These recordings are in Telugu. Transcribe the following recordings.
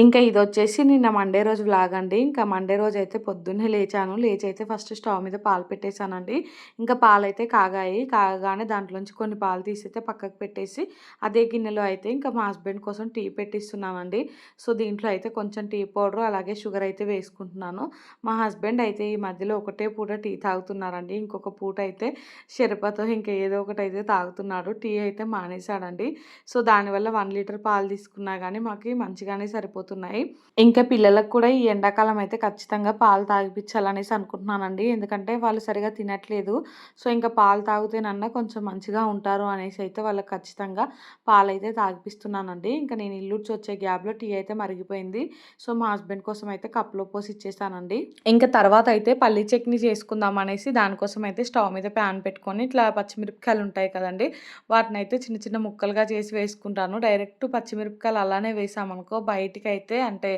ఇంకా ఇది వచ్చేసి నిన్న మండే రోజు వ్లాగ్ అండి. ఇంకా మండే రోజు అయితే పొద్దున్నే లేచాను. లేచి అయితే ఫస్ట్ స్టవ్ మీద పాలు పెట్టేశానండి. ఇంకా పాలు అయితే కాగాయి. కాగానే దాంట్లోంచి కొన్ని పాలు తీసి అయితే పక్కకు పెట్టేసి అదే గిన్నెలో అయితే ఇంకా మా హస్బెండ్ కోసం టీ పెట్టిస్తున్నానండి. సో దీంట్లో అయితే కొంచెం టీ పౌడర్ అలాగే షుగర్ అయితే వేసుకుంటున్నాను. మా హస్బెండ్ అయితే ఈ మధ్యలో ఒకటే పూట టీ తాగుతున్నారండి. ఇంకొక పూట అయితే షెరపతో ఇంకా ఏదో ఒకటి అయితే తాగుతున్నాడు. టీ అయితే మానేశాడండి. సో దానివల్ల వన్ లీటర్ పాలు తీసుకున్నా కానీ మాకు మంచిగానే సరిపోతుంది. అయిపోతున్నాయి ఇంకా పిల్లలకు కూడా ఈ ఎండాకాలం అయితే ఖచ్చితంగా పాలు తాగిపించాలనేసి అనుకుంటున్నానండి. ఎందుకంటే వాళ్ళు సరిగా తినట్లేదు. సో ఇంకా పాలు తాగితేనన్నా కొంచెం మంచిగా ఉంటారు అనేసి అయితే వాళ్ళకి ఖచ్చితంగా పాలు అయితే తాగిపిస్తున్నానండి. ఇంకా నేను ఇల్లుడ్చి వచ్చే గ్యాప్లో టీ అయితే మరిగిపోయింది. సో మా హస్బెండ్ కోసం అయితే కప్లో పోసి ఇచ్చేసానండి. ఇంకా తర్వాత అయితే పల్లీ చట్నీ చేసుకుందాం అనేసి దానికోసం అయితే స్టవ్ మీద ప్యాన్ పెట్టుకొని ఇట్లా పచ్చిమిరపకాయలు ఉంటాయి కదండి. వాటిని అయితే చిన్న చిన్న ముక్కలుగా చేసి వేసుకుంటాను. డైరెక్ట్ పచ్చిమిరపకాయలు అలానే వేసామనుకో బయటికి అయితే అంటే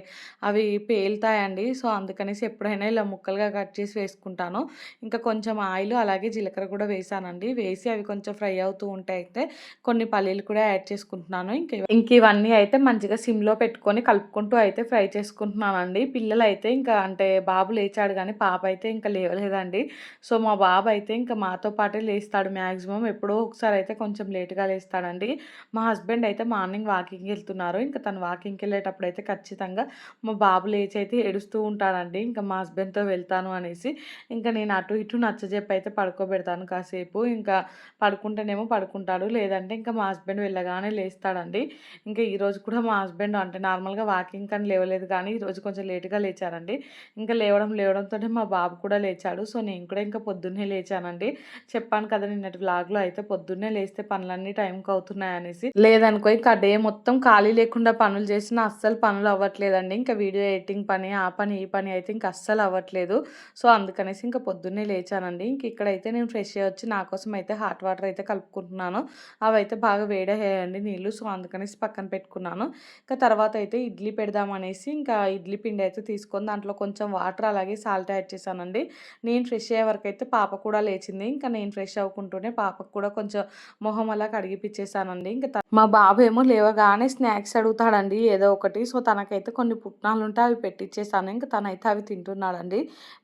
అవి పేలుతాయండి. సో అందుకనేసి ఎప్పుడైనా ఇలా ముక్కలుగా కట్ చేసి వేసుకుంటాను. ఇంకా కొంచెం ఆయిల్ అలాగే జీలకర్ర కూడా వేసానండి. వేసి అవి కొంచెం ఫ్రై అవుతూ ఉంటే అయితే కొన్ని పల్లీలు కూడా యాడ్ చేసుకుంటున్నాను. ఇంక ఇంక ఇవన్నీ అయితే మంచిగా సిమ్లో పెట్టుకొని కలుపుకుంటూ అయితే ఫ్రై చేసుకుంటున్నానండి. పిల్లలు అయితే ఇంకా అంటే బాబు లేచాడు కానీ పాప అయితే ఇంకా లేవలేదండి. సో మా బాబు అయితే ఇంకా మాతో పాటే లేస్తాడు మ్యాక్సిమం ఎప్పుడో ఒకసారి అయితే కొంచెం లేట్గా లేస్తాడండి. మా హస్బెండ్ అయితే మార్నింగ్ వాకింగ్కి వెళ్తున్నారు. ఇంకా తను వాకింగ్కి వెళ్ళేటప్పుడు అయితే ఖచ్చితంగా మా బాబు లేచి అయితే ఏడుస్తూ ఉంటాడండి. ఇంకా మా హస్బెండ్తో వెళ్తాను అనేసి ఇంకా నేను అటు ఇటు నచ్చజెప్పి అయితే పడుకోబెడతాను కాసేపు. ఇంకా పడుకుంటేనేమో పడుకుంటాడు. లేదంటే ఇంకా మా హస్బెండ్ వెళ్ళగానే లేస్తాడండి. ఇంకా ఈరోజు కూడా మా హస్బెండ్ అంటే నార్మల్గా వాకింగ్ కానీ లేవలేదు కానీ ఈరోజు కొంచెం లేటుగా లేచారండి. ఇంకా లేవడం లేవడంతో మా బాబు కూడా లేచాడు. సో నేను కూడా ఇంకా పొద్దున్నే లేచానండి. చెప్పాను కదా నిన్నటి వ్లాగ్లో అయితే పొద్దున్నే లేస్తే పనులన్నీ టైంకి అవుతున్నాయి అనేసి లేదనుకో ఇంకా డే మొత్తం ఖాళీ లేకుండా పనులు చేసిన అస్సలు పనులు అవ్వట్లేదండి. ఇంకా వీడియో ఎడిటింగ్ పని ఆ పని ఈ పని అయితే ఇంకా అస్సలు అవ్వట్లేదు. సో అందుకనేసి ఇంకా పొద్దున్నే లేచానండి. ఇంక ఇక్కడైతే నేను ఫ్రెష్ వచ్చి నా కోసం అయితే హాట్ వాటర్ అయితే కలుపుకుంటున్నాను. అవైతే బాగా వేడయ్యాయండి నీళ్ళు సో అందుకనేసి పక్కన పెట్టుకున్నాను. ఇంకా తర్వాత అయితే ఇడ్లీ పెడదామనేసి ఇంకా ఇడ్లీ పిండి అయితే తీసుకొని దాంట్లో కొంచెం వాటర్ అలాగే సాల్ట్ యాడ్ చేశానండి. నేను ఫ్రెష్ అయ్యే వరకు అయితే పాప కూడా లేచింది. ఇంకా నేను ఫ్రెష్ అవ్వకుంటూనే పాపకు కూడా కొంచెం మొహం అలా కడిగిపించేసానండి ఇంకా మా బాబు ఏమో లేవగానే స్నాక్స్ అడుగుతాడండి ఏదో ఒకటి. సో తనకైతే కొన్ని పుట్నాలు ఉంటే అవి పెట్టించేసాను ఇంకా తనైతే అవి తింటున్నాడండి.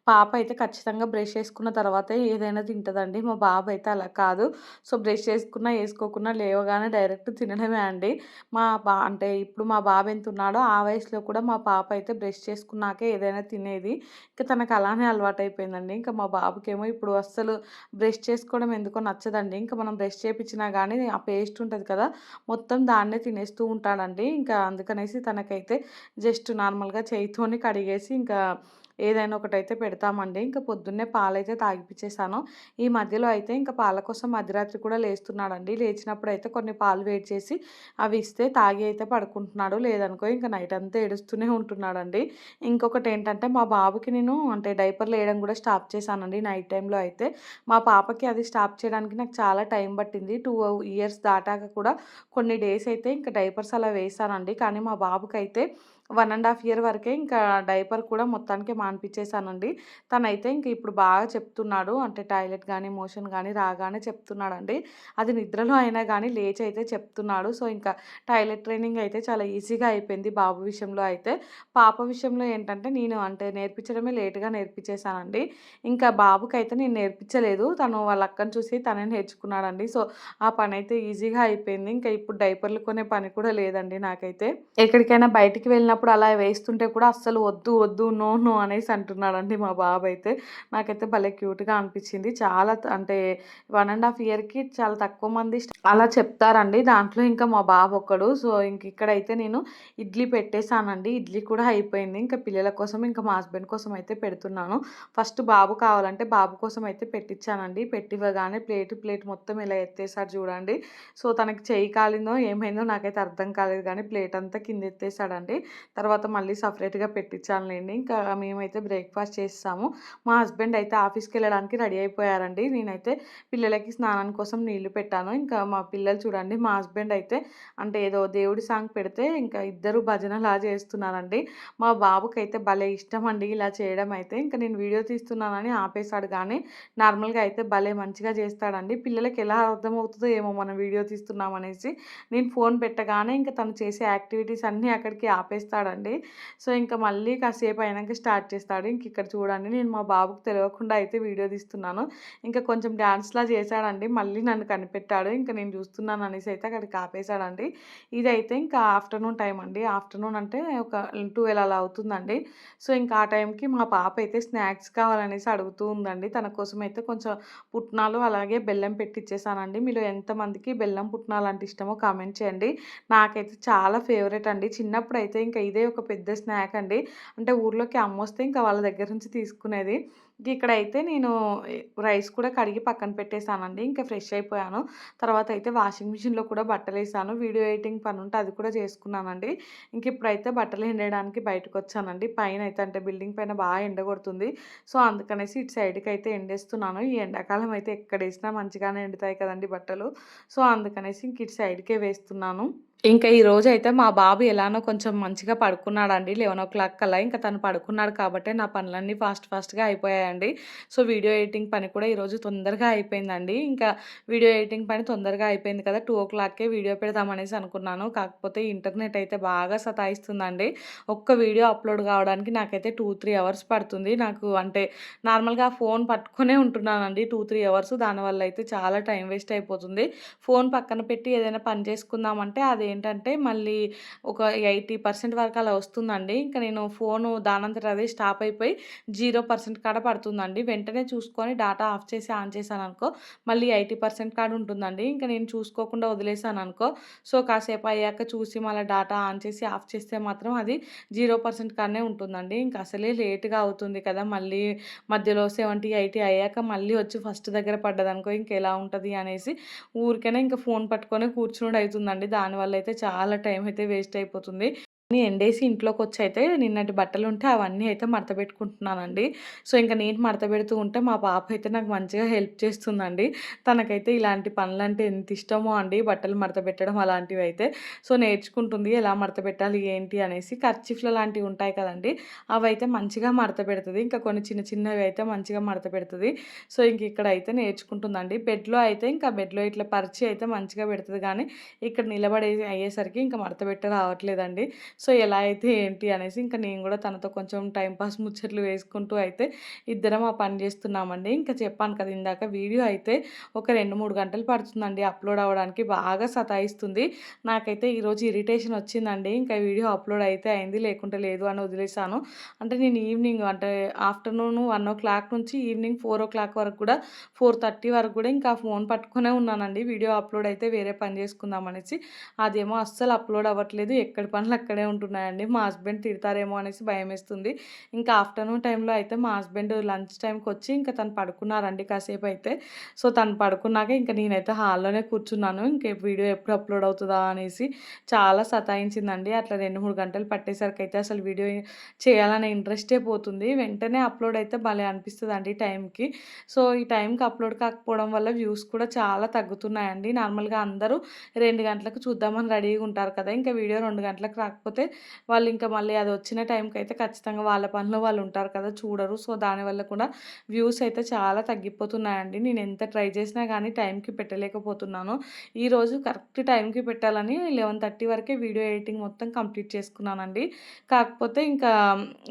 పాప అయితే ఖచ్చితంగా బ్రష్ చేసుకున్న తర్వాతే ఏదైనా తింటుందండి. మా బాబు అయితే అలా కాదు. సో బ్రష్ చేసుకున్నా వేసుకోకున్నా లేవగానే డైరెక్ట్ తినడమే అండి. మా బా అంటే ఇప్పుడు మా బాబు ఎంత ఉన్నాడో ఆ వయసులో కూడా మా పాప అయితే బ్రష్ చేసుకున్నాకే ఏదైనా తినేది. ఇంకా తనకు అలానే అలవాటు అయిపోయిందండి ఇంకా మా బాబుకేమో ఇప్పుడు అస్సలు బ్రష్ చేసుకోవడం ఎందుకో నచ్చదండి. ఇంకా మనం బ్రష్ చేయించినా కానీ ఆ పేస్ట్ ఉంటుంది కదా మొత్తం దాన్నే తినేస్తూ ఉంటాడండి. ఇంకా అందుకనేసి తనకైతే జస్ట్ నార్మల్గా చేయితోని కడిగేసి ఇంకా ఏదైనా ఒకటైతే పెడతామండి. ఇంకా పొద్దున్నే పాలైతే తాగిపించేసాను ఈ మధ్యలో అయితే ఇంకా పాల కోసం మధ్యరాత్రి కూడా లేస్తున్నాడండి. లేచినప్పుడు అయితే కొన్ని పాలు వేడి చేసి అవి ఇస్తే తాగి అయితే పడుకుంటున్నాడు. లేదనుకో ఇంకా నైట్ అంతా ఏడుస్తూనే ఉంటున్నాడండి. ఇంకొకటి ఏంటంటే మా బాబుకి నేను అంటే డైపర్లు వేయడం కూడా స్టాప్ చేశానండి నైట్ టైంలో అయితే. మా పాపకి అది స్టాప్ చేయడానికి నాకు చాలా టైం పట్టింది. టూ ఇయర్స్ దాటాక కూడా కొన్ని డేస్ అయితే ఇంకా డైపర్స్ అలా వేసానండి కానీ మా బాబుకి అయితే వన్ అండ్ హాఫ్ ఇయర్ వరకే ఇంకా డైపర్ కూడా మొత్తానికి మాన్పించేశానండి. తనైతే ఇంక ఇప్పుడు బాగా చెప్తున్నాడు. అంటే టాయిలెట్ కానీ మోషన్ కానీ రాగానే చెప్తున్నాడండి. అది నిద్రలో అయినా కానీ లేచి అయితే చెప్తున్నాడు. సో ఇంకా టాయిలెట్ ట్రైనింగ్ అయితే చాలా ఈజీగా అయిపోయింది బాబు విషయంలో అయితే. పాప విషయంలో ఏంటంటే నేను అంటే నేర్పించడమే లేట్గా నేర్పించేశానండి. ఇంకా బాబుకి అయితే నేను నేర్పించలేదు. తను వాళ్ళ అక్కను చూసి తనే నేర్చుకున్నాడండి. సో ఆ పని అయితే ఈజీగా అయిపోయింది. ఇంకా ఇప్పుడు డైపర్లు కొనే పని కూడా లేదండి నాకైతే. ఎక్కడికైనా బయటికి వెళ్ళినప్పుడు చిన్నప్పుడు అలా వేస్తుంటే కూడా అస్సలు వద్దు వద్దు నో నో అనేసి అంటున్నాడండి మా బాబు అయితే నాకైతే భలే క్యూట్గా అనిపించింది. చాలా అంటే వన్ అండ్ హాఫ్ ఇయర్కి చాలా తక్కువ మంది అలా చెప్తారండి. దాంట్లో ఇంకా మా బాబు ఒక్కడు. సో ఇంక ఇక్కడైతే నేను ఇడ్లీ పెట్టేశానండి. ఇడ్లీ కూడా అయిపోయింది. ఇంకా పిల్లల కోసం ఇంకా మా హస్బెండ్ కోసం అయితే పెడుతున్నాను. ఫస్ట్ బాబు కావాలంటే బాబు కోసం అయితే పెట్టించానండి పెట్టివ్వగానే ప్లేట్ ప్లేట్ మొత్తం ఇలా ఎత్తేసాడు చూడండి. సో తనకి చేయి కాలిందో ఏమైందో నాకైతే అర్థం కాలేదు కానీ ప్లేట్ అంతా కింద ఎత్తేసాడండి తర్వాత మళ్ళీ సపరేట్‌గా పెట్టించానులెండి. ఇంకా మేమైతే బ్రేక్‌ఫాస్ట్ చేస్తాము మా హస్బెండ్ అయితే ఆఫీస్కి వెళ్ళడానికి రెడీ అయిపోయారండి. నేనైతే పిల్లలకి స్నానం కోసం నీళ్ళు పెట్టాను. ఇంకా మా పిల్లలు చూడండి మా హస్బెండ్ అయితే అంటే ఏదో దేవుడి సాంగ్ పెడితే ఇంకా ఇద్దరు భజనలా చేస్తున్నారండి. మా బాబుకైతే భలే ఇష్టం అండి ఇలా చేయడం అయితే. ఇంకా నేను వీడియో తీస్తున్నానని ఆపేశాడు కానీ నార్మల్‌గా అయితే భలే మంచిగా చేస్తాడండి. పిల్లలకి ఎలా అర్థమవుతుందో ఏమో మనం వీడియో తీస్తున్నామనేసి. నేను ఫోన్ పెట్టగానే ఇంక తను చేసే యాక్టివిటీస్ అన్నీ అక్కడికి ఆపేస్తాడు చేస్తారండి సో, ఇంకా మళ్ళీ కాసేపు అయినాక స్టార్ట్ చేస్తాడు. ఇంక ఇక్కడ చూడండి నేను మా బాబుకు తెలియకుండా అయితే వీడియో తీస్తున్నాను. ఇంకా కొంచెం డ్యాన్స్లా చేశాడండి. మళ్ళీ నన్ను కనిపెట్టాడు. ఇంకా నేను చూస్తున్నాను అనేసి అయితే అక్కడికి ఆపేశాడండి ఇదైతే ఇంకా ఆఫ్టర్‌నూన్ టైం అండి. ఆఫ్టర్‌నూన్ అంటే ఒక 12 అలా అవుతుందండి. సో, ఇంకా ఆ టైంకి మా పాప అయితే స్నాక్స్ కావాలనేసి అడుగుతూ ఉందండి. తన కోసం అయితే కొంచెం పుట్నాలు అలాగే బెల్లం పెట్టిచ్చేసానండి. మీరు ఎంతమందికి బెల్లం పుట్నాలు అంటే ఇష్టమో కామెంట్ చేయండి. నాకైతే చాలా ఫేవరెట్ అండి. చిన్నప్పుడు అయితే ఇంకా ఇదే ఒక పెద్ద స్నాక్ అండి. అంటే ఊర్లోకి అమ్మొస్తే ఇంకా వాళ్ళ దగ్గర నుంచి తీసుకునేది. ఇక్కడైతే నేను రైస్ కూడా కడిగి పక్కన పెట్టేసానండి. ఇంకా ఫ్రెష్ అయిపోయాను. తర్వాత అయితే వాషింగ్ మిషన్‌లో కూడా బట్టలు వేసాను వీడియో ఎడిటింగ్ ఉంటే అది కూడా చేసుకున్నానండి. ఇంక ఇప్పుడైతే బట్టలు ఎండేయడానికి బయటకొచ్చానండి. అయితే అంటే బిల్డింగ్ పైన బాగా ఎండ కొడుతుంది. సో, అందుకనేసి ఇటు సైడ్కి అయితే ఎండేస్తున్నాను. ఈ ఎండాకాలం అయితే ఎక్కడేసినా మంచిగానే ఎండుతాయి కదండి బట్టలు. సో, అందుకనేసి ఇంక ఇటు సైడ్‌కే వేస్తున్నాను. ఇంకా ఈరోజైతే మా బాబు ఎలానో కొంచెం మంచిగా పడుకున్నాడండి. 11:00 కల్లా. ఇంక తను పడుకున్నాడు కాబట్టి నా పనులన్నీ ఫాస్ట్ ఫాస్ట్‌గా అయిపోయాయండి. సో, వీడియో ఎడిటింగ్ పని కూడా ఈరోజు తొందరగా అయిపోయిందండి. ఇంకా వీడియో ఎడిటింగ్ పని తొందరగా అయిపోయింది కదా! 2:00కే వీడియో పెడదామనేసి అనుకున్నాను. కాకపోతే ఇంటర్నెట్ అయితే బాగా సతాయిస్తుందండి. ఒక్క వీడియో అప్‌లోడ్ కావడానికి నాకైతే 2, 3 అవర్స్ పడుతుంది. నాకు అంటే నార్మల్‌గా ఫోన్ పట్టుకునే ఉంటున్నానండి 2, 3 అవర్స్. దానివల్ల అయితే చాలా టైం వేస్ట్ అయిపోతుంది. ఫోన్ పక్కన పెట్టి ఏదైనా పని చేసుకుందామంటే ఏంటంటే మళ్ళీ ఒక 80% వరకు అలా వస్తుందండి. ఇంకా నేను ఫోను దానంతట అదే స్టాప్ అయిపోయి జీరో పర్సెంట్ కాడ పడుతుందండి. వెంటనే చూసుకొని డాటా ఆఫ్ చేసి ఆన్ చేశాను అనుకో మళ్ళీ 80% కాడ ఉంటుందండి. ఇంకా నేను చూసుకోకుండా వదిలేసాను అనుకో సో, కాసేపు అయ్యాక చూసి మళ్ళీ డాటా ఆన్ చేసి ఆఫ్ చేస్తే మాత్రం అది జీరో పర్సెంట్ కాడనే ఉంటుందండి. ఇంకా అసలే లేట్‌గా అవుతుంది కదా! మళ్ళీ మధ్యలో 70, 80 అయ్యాక మళ్ళీ వచ్చి ఫస్ట్ దగ్గర పడ్డదనుకో ఇంకెలా ఉంటుంది అనేసి ఊరికైనా ఇంకా ఫోన్ పట్టుకొని కూర్చుని అవుతుందండి దానివల్ల అయితే చాలా టైం అయితే వేస్ట్ అయిపోతుంది. అన్నీ ఎండేసి ఇంట్లోకి వచ్చి అయితే నిన్నటి బట్టలు ఉంటే అవన్నీ అయితే మడత పెట్టుకుంటున్నానండి. సో, ఇంకా నేను మడత పెడుతూ ఉంటే మా పాప అయితే నాకు మంచిగా హెల్ప్ చేస్తుందండి. తనకైతే ఇలాంటి పనులంటే ఎంత ఇష్టమో అండి. బట్టలు మడత పెట్టడం అయితే సో, నేర్చుకుంటుంది ఎలా మడత పెట్టాలి ఏంటి అనేసి. కర్చీఫ్‌లు లాంటివి ఉంటాయి కదండీ! అవైతే మంచిగా మడత పెడుతుంది ఇంకా కొన్ని చిన్న చిన్నవి అయితే మంచిగా మడత పెడుతుంది సో, ఇంక ఇక్కడ అయితే నేర్చుకుంటుందండి. బెడ్‌లో అయితే ఇంకా బెడ్‌లో ఇట్లా పరిచి అయితే మంచిగా పెడుతుంది కానీ ఇక్కడ నిలబడే అయ్యేసరికి ఇంకా మడత పెట్ట రావట్లేదండి. సో, ఎలా అయితే ఏంటి అనేసి ఇంకా నేను కూడా తనతో కొంచెం టైంపాస్ పాస్ ముచ్చట్లు వేసుకుంటూ అయితే ఇద్దరం ఆ పని చేస్తున్నామండి. ఇంకా చెప్పాను కదా! ఇందాక వీడియో అయితే ఒక 2, 3 గంటలు పడుతుందండి అప్‌లోడ్ అవ్వడానికి. బాగా సతాయిస్తుంది. నాకైతే ఈరోజు ఇరిటేషన్ వచ్చిందండి. ఇంకా వీడియో అప్‌లోడ్ అయితే అయింది. లేకుంటే లేదు అని వదిలేసాను. అంటే నేను ఈవినింగ్ అంటే ఆఫ్టర్‌నూన్ 1:00 నుంచి ఈవినింగ్ 4:00 వరకు కూడా 4:30 వరకు కూడా ఇంకా ఫోన్ పట్టుకునే ఉన్నానండి. వీడియో అప్‌లోడ్ అయితే వేరే పని చేసుకుందాం అనేసి. అదేమో అస్సలు అప్‌లోడ్ అవ్వట్లేదు. ఎక్కడి పనులు అక్కడే ఉంటున్నాయండి. మా హస్బెండ్ తిడతారేమో అనేసి భయమేస్తుంది. ఇంకా ఆఫ్టర్‌నూన్ టైంలో అయితే మా హస్బెండ్ లంచ్ టైంకి వచ్చి ఇంకా తను పడుకున్నారండి కాసేపు అయితే సో, తను పడుకున్నాక ఇంక నేనైతే హాల్లోనే కూర్చున్నాను. ఇంక వీడియో ఎప్పుడు అప్‌లోడ్ అవుతుందా అనేసి. చాలా సతాయించిందండి. అట్లా 2, 3 గంటలు పట్టేసరికి అయితే అసలు వీడియో చేయాలనే ఇంట్రెస్టే పోతుంది. వెంటనే అప్‌లోడ్ అయితే భలే అనిపిస్తుంది అండి టైంకి. సో, ఈ టైంకి అప్‌లోడ్ కాకపోవడం వల్ల వ్యూస్ కూడా చాలా తగ్గుతున్నాయండి. నార్మల్‌గా అందరూ రెండు గంటలకు చూద్దామని రెడీగా ఉంటారు కదా! ఇంకా వీడియో రెండు గంటలకు రాకపోతే వాళ్ళు ఇంకా మళ్ళీ అది వచ్చిన టైంకి అయితే ఖచ్చితంగా వాళ్ళ పనిలో వాళ్ళు ఉంటారు కదా! చూడరు. సో, దానివల్ల కూడా వ్యూస్ అయితే చాలా తగ్గిపోతున్నాయండి. నేను ఎంత ట్రై చేసినా కానీ టైంకి పెట్టలేకపోతున్నాను. ఈరోజు కరెక్ట్ టైంకి పెట్టాలని 11:30 వరకే వీడియో ఎడిటింగ్ మొత్తం కంప్లీట్ చేసుకున్నానండి. కాకపోతే ఇంకా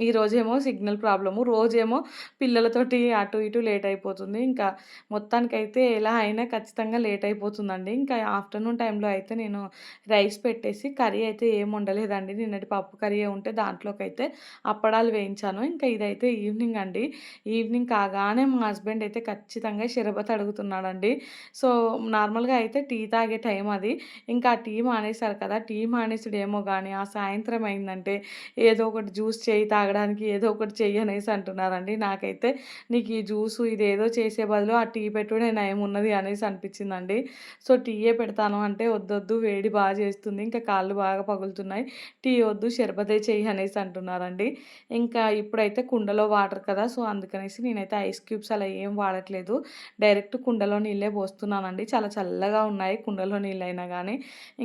ఈరోజేమో సిగ్నల్ ప్రాబ్లము. రోజేమో పిల్లలతోటి అటు ఇటు లేట్ అయిపోతుంది. ఇంకా మొత్తానికైతే ఎలా అయినా ఖచ్చితంగా లేట్ అయిపోతుందండి. ఇంకా ఆఫ్టర్‌నూన్ టైంలో అయితే నేను రైస్ పెట్టేసి కర్రీ అయితే ఏం ఉండలేదండి నిన్నటి పప్పు కర్రీ ఉంటే దాంట్లోకైతే అప్పడాలు వేయించాను. ఇంకా ఇదైతే ఈవినింగ్ అండి. ఈవినింగ్ కాగానే మా హస్బెండ్ అయితే ఖచ్చితంగా షరబత్ అడుగుతున్నాడండి. సో, నార్మల్‌గా అయితే టీ తాగే టైం అది. ఇంకా ఆ టీ మానేశారు కదా! టీ మానేసుడేమో కానీ ఆ సాయంత్రం అయిందంటే ఏదో ఒకటి జ్యూస్ చేయి తాగడానికి ఏదో ఒకటి చెయ్యి అనేసి అంటున్నారండి. నాకైతే నీకు ఈ జ్యూసు ఇదేదో చేసే బదులు ఆ టీ పెట్టుడే ఉన్నది అనేసి అనిపించిందండి. సో, టీయే పెడతాను అంటే వద్దొద్దు వేడి బాగా చేస్తుంది. ఇంకా కాళ్ళు బాగా పగులుతున్నాయి. టీ వద్దు షర్బతే చెయ్యి అనేసి అంటున్నారండి. ఇంకా ఇప్పుడైతే కుండలో వాటర్ కదా సో అందుకనేసి నేనైతే ఐస్ క్యూబ్స్ అలా ఏం వాడట్లేదు. డైరెక్ట్ కుండలో నీళ్ళే పోస్తున్నానండి. చాలా చల్లగా ఉన్నాయి కుండలో నీళ్ళైనా కానీ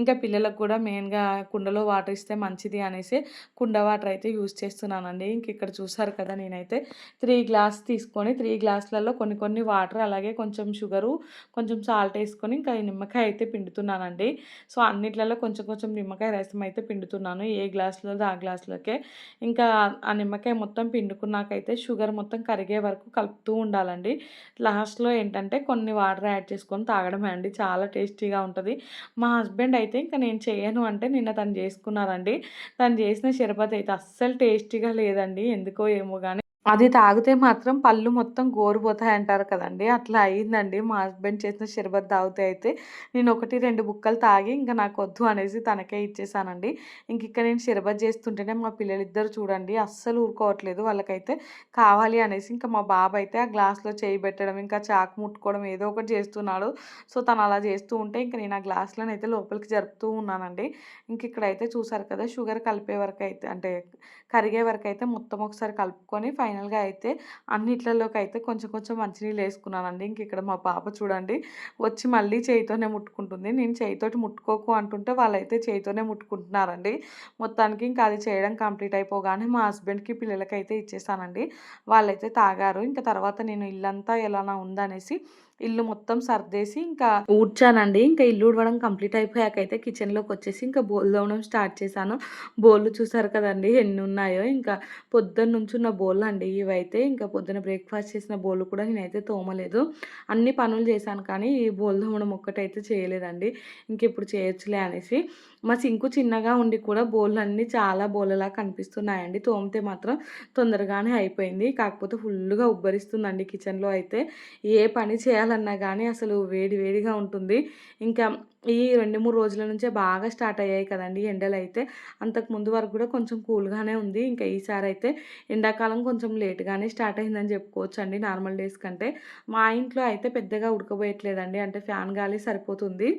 ఇంకా పిల్లలకు కూడా మెయిన్గా కుండలో వాటర్ ఇస్తే మంచిది అనేసి కుండ వాటర్ అయితే యూజ్ చేస్తున్నానండి. ఇంక ఇక్కడ చూసారు కదా నేనైతే త్రీ గ్లాస్ తీసుకొని త్రీ గ్లాసులలో కొన్ని కొన్ని వాటర్ అలాగే కొంచెం షుగరు కొంచెం సాల్ట్ వేసుకొని ఇంకా నిమ్మకాయ అయితే పిండుతున్నానండి. సో అన్నిట్లలో కొంచెం కొంచెం నిమ్మకాయ రసం అయితే పిండుతున్నాను. ఏ గ్లాసులో ఆ గ్లాసులోకే. ఇంకా ఆ నిమ్మకాయ మొత్తం పిండుకున్నాకైతే షుగర్ మొత్తం కరిగే వరకు కలుపుతూ ఉండాలండి. లాస్ట్లో ఏంటంటే కొన్ని వాటర్ యాడ్ చేసుకొని తాగడమే అండి చాలా టేస్టీగా ఉంటుంది. మా హస్బెండ్ అయితే ఇంకా నేను చేయను అంటే నిన్న తను చేసుకున్నారండి. తను చేసిన షర్బత్ అయితే అస్సలు టేస్టీగా లేదండి ఎందుకో ఏమో కానీ అది తాగితే మాత్రం పళ్ళు మొత్తం గోరుపోతాయి అంటారు కదండి అట్లా అయిందండి. మా హస్బెండ్ చేసిన షర్బత్ తాగితే అయితే నేను ఒకటి, రెండు బుక్కలు తాగి ఇంక వద్దు అనేసి తనకే ఇచ్చేసానండి. ఇంక ఇక్కడ నేను షర్బత్ చేస్తుంటేనే మా పిల్లలిద్దరు చూడండి అస్సలు ఊరుకోవట్లేదు. వాళ్ళకైతే కావాలి అనేసి ఇంకా మా బాబు అయితే ఆ గ్లాస్‌లో చేయి పెట్టడం, ఇంకా చాకు ముట్టుకోవడం ఏదో ఒకటి చేస్తున్నాడు. సో, తను అలా చేస్తూ ఉంటే ఇంక నేను ఆ గ్లాస్‌లోనైతే లోపలికి జరుపుతూ ఉన్నానండి. ఇంక ఇక్కడైతే చూసారు కదా! షుగర్ కలిపే వరకు అయితే అంటే కరిగే వరకు అయితే మొత్తం ఒకసారి కలుపుకొని ఫైనల్‌గా అయితే అన్నిట్లలోకి అయితే కొంచెం కొంచెం మంచినీళ్ళు వేసుకున్నానండి. ఇంక ఇక్కడ మా పాప చూడండి వచ్చి మళ్ళీ చేయితోనే ముట్టుకుంటుంది. నేను చేయితోటి ముట్టుకోకు అంటుంటే వాళ్ళైతే చేయితోనే ముట్టుకుంటున్నారండి. మొత్తానికి ఇంకా అది చేయడం కంప్లీట్ అయిపోగానే మా హస్బెండ్‌కి, పిల్లలకైతే ఇచ్చేసానండి. వాళ్ళైతే తాగారు. ఇంకా తర్వాత నేను ఇల్లంతా ఎలానా ఉందనేసి ఇల్లు మొత్తం సర్దేసి ఇంకా ఊడ్చానండి. ఇంకా ఇల్లు ఊడవడం కంప్లీట్ అయిపోయాక అయితే కిచెన్‌లోకి వచ్చేసి ఇంకా బోల్ తోమడం స్టార్ట్ చేశాను. బోళ్ళు చూసారు కదండి ఎన్ని ఉన్నాయో. ఇంకా పొద్దున్న నుంచి ఉన్న బోళ్ళు అండి ఇవైతే. ఇంకా పొద్దున బ్రేక్‌ఫాస్ట్ చేసిన బోళ్ళు కూడా నేనైతే తోమలేదు. అన్ని పనులు చేశాను కానీ ఈ బోల్ తోమడం ఒక్కటైతే చేయలేదండి. ఇంకిప్పుడు చేయొచ్చులే అనేసి. మా సింకు చిన్నగా ఉండి కూడా బోళ్ళన్నీ చాలా బోళ్ళలా కనిపిస్తున్నాయండి. తోమితే మాత్రం తొందరగానే అయిపోయింది. కాకపోతే ఫుల్లుగా ఉబ్బరిస్తుందండి కిచెన్‌లో అయితే. ఏ పని చేయాలన్నా కానీ అసలు వేడి వేడిగా ఉంటుంది. ఇంకా ఈ 2, 3 రోజుల నుంచే బాగా స్టార్ట్ అయ్యాయి కదండి ఎండలు అయితే అంతకు ముందు వరకు కూడా కొంచెం కూల్‌గానే ఉంది. ఇంకా ఈసారైతే ఎండాకాలం కొంచెం లేట్‌గానే స్టార్ట్ అయిందని చెప్పుకోవచ్చండి నార్మల్ డేస్ కంటే. మా ఇంట్లో అయితే పెద్దగా ఉడకబోయట్లేదండి. అంటే ఫ్యాన్ గాలి సరిపోతుంది.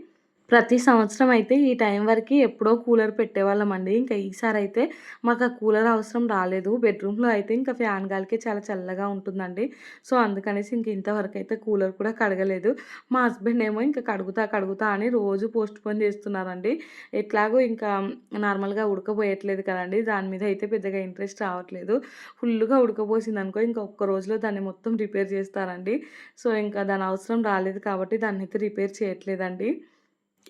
ప్రతి సంవత్సరం అయితే ఈ టైం వరకు ఎప్పుడో కూలర్ పెట్టేవాళ్ళమండి. ఇంకా ఈసారి అయితే మాకు ఆ కూలర్ అవసరం రాలేదు. బెడ్‌రూమ్‌లో అయితే ఇంకా ఫ్యాన్ గాలికే చాలా చల్లగా ఉంటుందండి. సో, అందుకనేసి ఇంక ఇంతవరకు అయితే కూలర్ కూడా కడగలేదు. మా హస్బెండ్ ఏమో ఇంకా కడుగుతా, కడుగుతా అని రోజు పోస్ట్ పోన్ చేస్తున్నారండి. ఎట్లాగో ఇంకా నార్మల్‌గా ఉడకబోయట్లేదు కదండి దాని మీద అయితే పెద్దగా ఇంట్రెస్ట్ రావట్లేదు. ఫుల్లుగా ఉడకబోసిందనుకో ఇంక ఒక్క రోజులో దాన్ని మొత్తం రిపేర్ చేస్తారండి. సో, ఇంకా దాని అవసరం రాలేదు కాబట్టి దాన్ని అయితే రిపేర్ చేయట్లేదండి.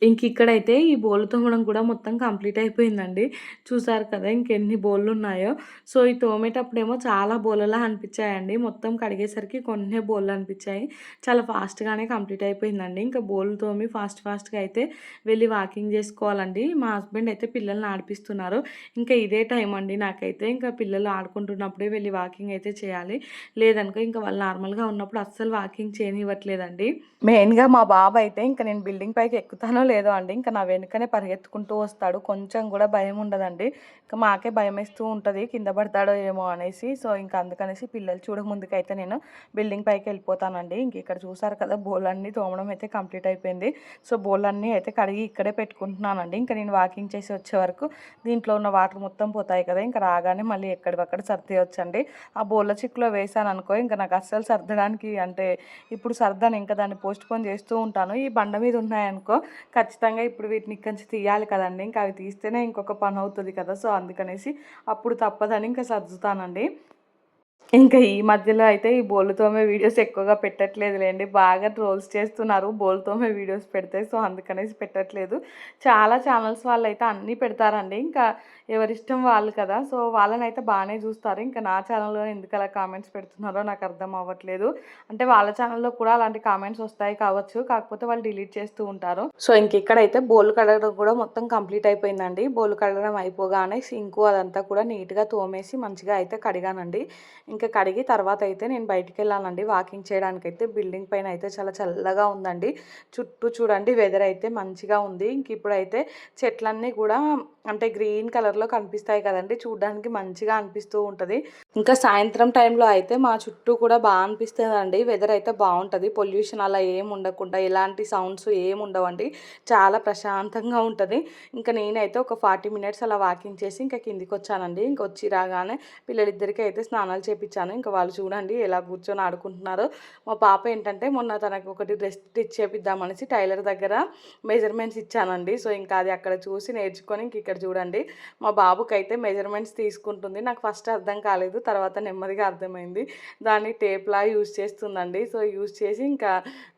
ఇంక ఇక్కడైతే ఈ బోళ్ళు తోమడం కూడా మొత్తం కంప్లీట్ అయిపోయిందండి. చూసారు కదా ఇంకెన్ని బోళ్ళున్నాయో. సో, ఈ తోమేటప్పుడేమో చాలా బోళ్ళలా అనిపించాయండి. మొత్తం కడిగేసరికి కొన్నే బోళ్ళు అనిపించాయి. చాలా ఫాస్ట్‌గానే కంప్లీట్ అయిపోయిందండి. ఇంకా బోళ్ళు తోమి ఫాస్ట్ ఫాస్ట్‌గా అయితే వెళ్ళి వాకింగ్ చేసుకోవాలండి. మా హస్బెండ్ అయితే పిల్లల్ని ఆడిపిస్తున్నారు. ఇంకా ఇదే టైం అండి నాకైతే. ఇంకా పిల్లలు ఆడుకుంటున్నప్పుడే వెళ్ళి వాకింగ్ అయితే చేయాలి. లేదనుకో ఇంకా వాళ్ళు నార్మల్‌గా ఉన్నప్పుడు అస్సలు వాకింగ్ చేయనివ్వట్లేదండి. మెయిన్‌గా మా బాబు అయితే ఇంక నేను బిల్డింగ్ పైకి ఎక్కుతాను లేదో అండి. ఇంకా నా వెనుకనే పరిగెత్తుకుంటూ వస్తాడు. కొంచెం కూడా భయం ఉండదండి. ఇంకా మాకే భయం వేస్తూ ఉంటుంది కింద పడతాడో ఏమో అనేసి. సో, ఇంకా అందుకనేసి పిల్లలు చూడముందుకైతే నేను బిల్డింగ్ పైకి వెళ్ళిపోతానండి. ఇంక ఇక్కడ చూసారు కదా బోళ్ళన్నీ తోమడం అయితే కంప్లీట్ అయిపోయింది. సో, బోళ్ళన్నీ అయితే కడిగి ఇక్కడే పెట్టుకుంటున్నానండి. ఇంకా నేను వాకింగ్ చేసి వచ్చే వరకు దీంట్లో ఉన్న వాటర్ మొత్తం పోతాయి కదా! ఇంకా రాగానే మళ్ళీ ఎక్కడివక్కడ సర్దేయొచ్చండి. ఆ బోళ్ళ చిక్కులో వేసాను అనుకో ఇంకా నాకు అస్సలు సర్దడానికి అంటే ఇప్పుడు సర్దాను ఇంకా దాన్ని పోస్ట్‌పోన్ చేస్తూ ఉంటాను. ఈ బండ మీద ఉన్నాయనుకో ఖచ్చితంగా ఇప్పుడు వీటిని ఇక్కడి నుంచి తీయాలి కదండీ! ఇంకా అవి తీస్తేనే ఇంకొక పని అవుతుంది కదా! సో, అందుకనేసి అప్పుడు తప్పదని ఇంకా సర్దుతానండి. ఇంకా ఈ మధ్యలో అయితే ఈ బోలుతోమే తోమే వీడియోస్ ఎక్కువగా పెట్టట్లేదులేండి. బాగా ట్రోల్స్ చేస్తున్నారు బోలుతోమే తోమే వీడియోస్ పెడితే. సో, అందుకనేసి పెట్టట్లేదు. చాలా ఛానల్స్ వాళ్ళు అయితే అన్నీ పెడతారండి. ఇంకా ఎవరిష్టం వాళ్ళు కదా! సో, వాళ్ళని అయితే బాగానే చూస్తారు. ఇంకా నా ఛానల్‌లో ఎందుకు అలా కామెంట్స్ పెడుతున్నారో నాకు అర్థం అవ్వట్లేదు. అంటే వాళ్ళ ఛానల్‌లో కూడా అలాంటి కామెంట్స్ వస్తాయి కావచ్చు. కాకపోతే వాళ్ళు డిలీట్ చేస్తూ ఉంటారు. సో, ఇంక ఇక్కడైతే బోలు కడగడం కూడా మొత్తం కంప్లీట్ అయిపోయిందండి. బోలు కడగడం అయిపోగానే సింకు అదంతా కూడా నీట్‌గా తోమేసి మంచిగా అయితే కడిగానండి. ఇంకా కడిగి తర్వాత అయితే నేను బయటికి వెళ్ళానండి వాకింగ్ చేయడానికి అయితే బిల్డింగ్ పైన అయితే చాలా చల్లగా ఉందండి. చుట్టూ చూడండి వెదర్ అయితే మంచిగా ఉంది. ఇంక ఇప్పుడైతే చెట్లన్నీ కూడా అంటే గ్రీన్ కలర్లో కనిపిస్తాయి కదండి. చూడడానికి మంచిగా అనిపిస్తూ ఉంటుంది. ఇంకా సాయంత్రం టైంలో అయితే మా చుట్టూ కూడా బాగా అనిపిస్తుంది అండి వెదర్ అయితే బాగుంటుంది. పొల్యూషన్ అలా ఏం ఉండకుండా ఎలాంటి సౌండ్స్ ఏం ఉండవండి. చాలా ప్రశాంతంగా ఉంటుంది. ఇంకా నేనైతే ఒక ఫార్టీ మినిట్స్ అలా వాకింగ్ చేసి ఇంకా కిందికి వచ్చానండి ఇంకా వచ్చి రాగానే పిల్లలిద్దరికీ అయితే స్నానాలు చేపించాను. ఇంకా వాళ్ళు చూడండి ఎలా కూర్చొని ఆడుకుంటున్నారో. మా పాప ఏంటంటే మొన్న తనకు ఒకటి డ్రెస్ స్టిచ్ చేపిద్దామనేసి టైలర్ దగ్గర మెజర్మెంట్స్ ఇచ్చానండి. సో ఇంకా అది అక్కడ చూసి నేర్చుకొని ఇంక ఇక్కడ చూడండి. మా బాబుకి అయితే మెజర్మెంట్స్ తీసుకుంటుంది. నాకు ఫస్ట్ అర్థం కాలేదు తర్వాత నెమ్మదిగా అర్థమైంది. దాన్ని టేప్లా యూజ్ చేస్తుందండి. సో యూజ్ చేసి ఇంకా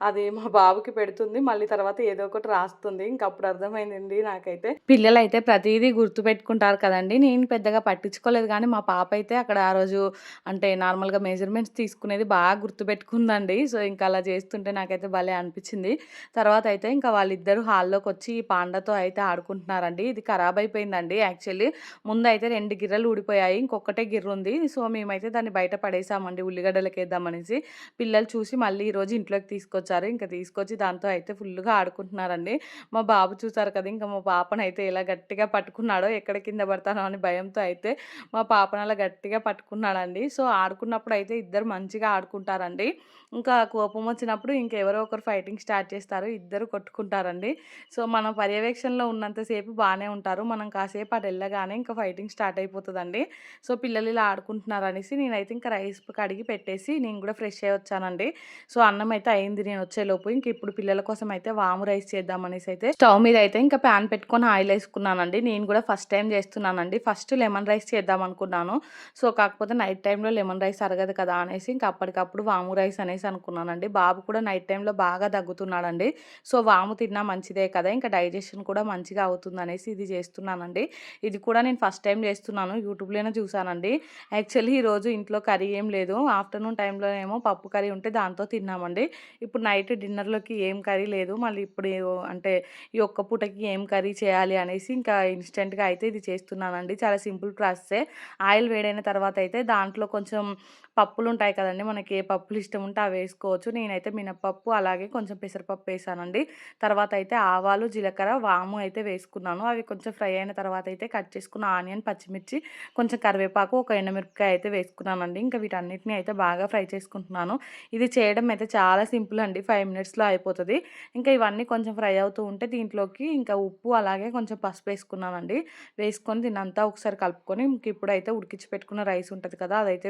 అది మా బాబుకి పెడుతుంది. మళ్ళీ తర్వాత ఏదో ఒకటి రాస్తుంది. ఇంకా అప్పుడు అర్థమైందండి నాకైతే. పిల్లలు అయితే ప్రతిదీ గుర్తుపెట్టుకుంటారు కదండి. నేను పెద్దగా పట్టించుకోలేదు కానీ మా పాప అయితే అక్కడ ఆ రోజు అంటే నార్మల్గా మెజర్మెంట్స్ తీసుకునేది బాగా గుర్తుపెట్టుకుందండి. సో ఇంకా అలా చేస్తుంటే నాకైతే భలే అనిపించింది. తర్వాత అయితే ఇంకా వాళ్ళిద్దరు హాల్లోకి వచ్చి ఈ పాండతో అయితే ఆడుకుంటున్నారండి. ఇది ఖరాబ్ అయిపోయిందండి. యాక్చువల్లీ ముందు అయితే రెండు గిర్రలు ఊడిపోయాయి ఇంకొకటే గిర్ర ఉంది. సో మేమైతే దాన్ని బయట పడేసామండి ఉల్లిగడ్డలకి వేద్దామనేసి పిల్లలు చూసి మళ్ళీ ఈరోజు ఇంట్లోకి తీసుకొచ్చారు. ఇంకా తీసుకొచ్చి దాంతో అయితే ఫుల్గా ఆడుకుంటున్నారండి. మా బాబు చూసారు కదా ఇంకా మా పాపను అయితే ఎలా గట్టిగా పట్టుకున్నాడో ఎక్కడ కింద పడతానో అని భయంతో అయితే మా పాపను అలా గట్టిగా పట్టుకున్నాడండి. సో ఆడుకున్నప్పుడు అయితే ఇద్దరు మంచిగా ఆడుకుంటారండి. ఇంకా కోపం వచ్చినప్పుడు ఇంకెవరో ఒకరు ఫైటింగ్ స్టార్ట్ చేస్తారు ఇద్దరు కొట్టుకుంటారండి. సో మనం పర్యవేక్షణలో ఉన్నంతసేపు బాగానే ఉంటారు. మనం కాసేపు అటు వెళ్ళగానే ఇంకా ఫైటింగ్ స్టార్ట్ అయిపోతుందండి. సో పిల్లలు ఇలా ఆడుకుంటున్నారు అనేసి నేనైతే ఇంకా రైస్ కడిగి పెట్టేసి నేను కూడా ఫ్రెష్ అయ్యి వచ్చానండి. సో అన్నం అయితే అయింది. నేను వచ్చేలోపు ఇంక ఇప్పుడు పిల్లల కోసం అయితే వాము రైస్ చేద్దామనేసి అయితే స్టవ్ మీద అయితే ఇంకా ప్యాన్ పెట్టుకొని ఆయిల్ వేసుకున్నానండి. నేను కూడా ఫస్ట్ టైం చేస్తున్నానండి. ఫస్ట్ లెమన్ రైస్ చేద్దాం అనుకున్నాను. సో కాకపోతే నైట్ టైంలో లెమన్ రైస్ అరగదు కదా అనేసి ఇంకా అప్పటికప్పుడు వాము రైస్ అనేసి అనుకున్నానండి బాబు కూడా నైట్ టైంలో బాగా దగ్గుతున్నాడండి సో వాము తిన్నా మంచిదే కదా ఇంకా డైజెషన్ కూడా మంచిగా అవుతుంది అనేసి ఇది చేస్తున్నానండి. ఇది కూడా నేను ఫస్ట్ టైం చేస్తున్నాను యూట్యూబ్లోనే చూసానండి యాక్చువల్లీ ఈరోజు ఇంట్లో కర్రీ ఏం లేదు. ఆఫ్టర్నూన్ టైంలో ఏమో పప్పు కర్రీ ఉంటే దాంతో తిన్నామండి. ఇప్పుడు నైట్ డిన్నర్లోకి ఏం కర్రీ లేదు. మళ్ళీ ఇప్పుడు అంటే ఈ ఒక్క పూటకి ఏం కర్రీ చేయాలి అనేసి ఇంకా ఇన్స్టెంట్గా అయితే ఇది చేస్తున్నానండి. చాలా సింపుల్ ప్రాసెసే. ఆయిల్ వేడైన తర్వాత అయితే దాంట్లో కొంచెం పప్పులు ఉంటాయి కదండి! మనకి ఏ పప్పులు ఇష్టం ఉంటే అవి వేసుకోవచ్చు. నేనైతే మినపప్పు అలాగే కొంచెం పెసరపప్పు వేసానండి. తర్వాత అయితే ఆవాలు జీలకర్ర వాము అయితే వేసుకున్నాను. అవి కొంచెం ఫ్రై అయిన తర్వాత అయితే కట్ చేసుకున్న ఆనియన్ పచ్చిమిర్చి కొంచెం కరివేపాకు ఒక ఎండమిరపకాయ అయితే వేసుకున్నానండి. ఇంకా వీటన్నిటిని అయితే బాగా ఫ్రై చేసుకుంటున్నాను. ఇది చేయడం అయితే చాలా సింపుల్ అండి. ఫైవ్ మినిట్స్లో అయిపోతుంది. ఇంకా ఇవన్నీ కొంచెం ఫ్రై అవుతూ ఉంటే దీంట్లోకి ఇంకా ఉప్పు అలాగే కొంచెం పసుపు వేసుకున్నానండి. వేసుకొని దీన్నంతా ఒకసారి కలుపుకొని ఇంక ఇప్పుడైతే ఉడికించి పెట్టుకున్న రైస్ ఉంటుంది కదా! అదైతే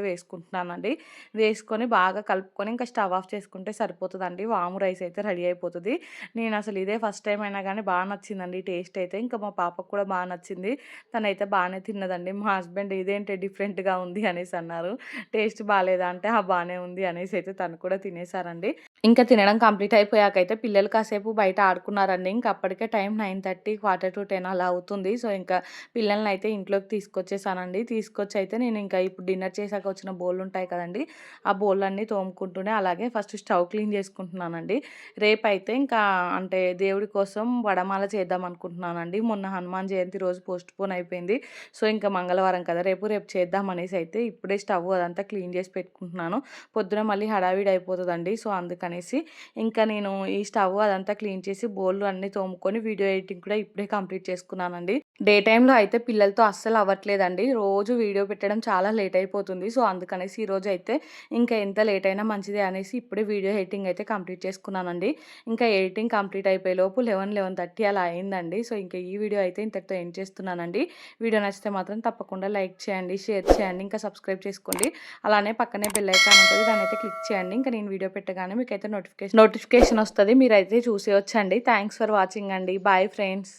వేసుకుంటున్నానండి వేసుకొని బాగా కలుపుకొని ఇంకా స్టవ్ ఆఫ్ చేసుకుంటే సరిపోతుందండి. వాము రైస్ అయితే రెడీ అయిపోతుంది. నేను అసలు ఇదే ఫస్ట్ టైం అయినా కానీ బాగా నచ్చిందండి టేస్ట్ అయితే. ఇంకా మా పాపకు కూడా బాగా నచ్చింది. తనైతే బాగానే తిన్నదండి. మా హస్బెండ్ ఇదేంటి డిఫరెంట్గా ఉంది అనేసి అన్నారు. టేస్ట్ బాగాలేదా అంటే ఆ బాగానే ఉంది అనేసి అయితే తను కూడా తినేసారండి. ఇంకా తినడం కంప్లీట్ అయిపోయాకైతే పిల్లలు కాసేపు బయట ఆడుకున్నారండి. ఇంకా అప్పటికే time nine thirty quarter to ten అలా అవుతుంది. సో ఇంకా పిల్లల్ని అయితే ఇంట్లోకి తీసుకొచ్చేసానండి. తీసుకొచ్చి అయితే నేను ఇంకా ఇప్పుడు డిన్నర్ చేశాక వచ్చిన బౌల్ ఉంటాయి కదండి. ఆ బౌల్ అన్నీ తోముకుంటూనే అలాగే ఫస్ట్ స్టవ్ క్లీన్ చేసుకుంటున్నానండి. రేపైతే ఇంకా అంటే దేవుడి కోసం వడమాల చేద్దాం అనుకుంటున్నానండి. మొన్న హనుమాన్ జయంతి రోజు పోస్ట్ పోన్ అయిపోయింది. సో ఇంకా మంగళవారం కదా రేపు రేపు చేద్దాం అనేసి అయితే ఇప్పుడే స్టవ్ అదంతా క్లీన్ చేసి పెట్టుకుంటున్నాను. పొద్దున మళ్ళీ హడావిడి అయిపోతుందండి. సో అందుకనేసి ఇంకా నేను ఈ స్టవ్ అదంతా క్లీన్ చేసి బోళ్ళు అన్నీ తోముకొని వీడియో ఎడిటింగ్ కూడా ఇప్పుడే కంప్లీట్ చేసుకున్నానండి. డే టైంలో అయితే పిల్లలతో అస్సలు అవ్వట్లేదండి. రోజు వీడియో పెట్టడం చాలా లేట్ అయిపోతుంది. సో అందుకనేసి ఈరోజు అయితే ఇంకా ఎంత లేట్ అయినా మంచిదే అనేసి ఇప్పుడే వీడియో ఎడిటింగ్ అయితే కంప్లీట్ చేసుకున్నానండి. ఇంకా ఎడిటింగ్ కంప్లీట్ అయిపోయే లోపు లెవెన్ లెవెన్ థర్టీ అలా అయిందండి. సో ఇంకా ఈ వీడియో అయితే ఇంతటితో ఎండ్ చేస్తున్నానండి. వీడియో నచ్చితే మాత్రం తప్పకుండా లైక్ చేయండి షేర్ చేయండి ఇంకా సబ్స్క్రైబ్ చేసుకోండి. అలానే పక్కనే బెల్ ఐకాన్ ఉంటుంది. దాని అయితే క్లిక్ చేయండి. ఇంకా నేను వీడియో పెట్టగానే మీకు అయితే నోటిఫికేషన్ నోటిఫికేషన్ వస్తుంది. మీరైతే చూసేయొచ్చండి. థ్యాంక్స్ ఫర్ వాచింగ్ అండి. Bye friends.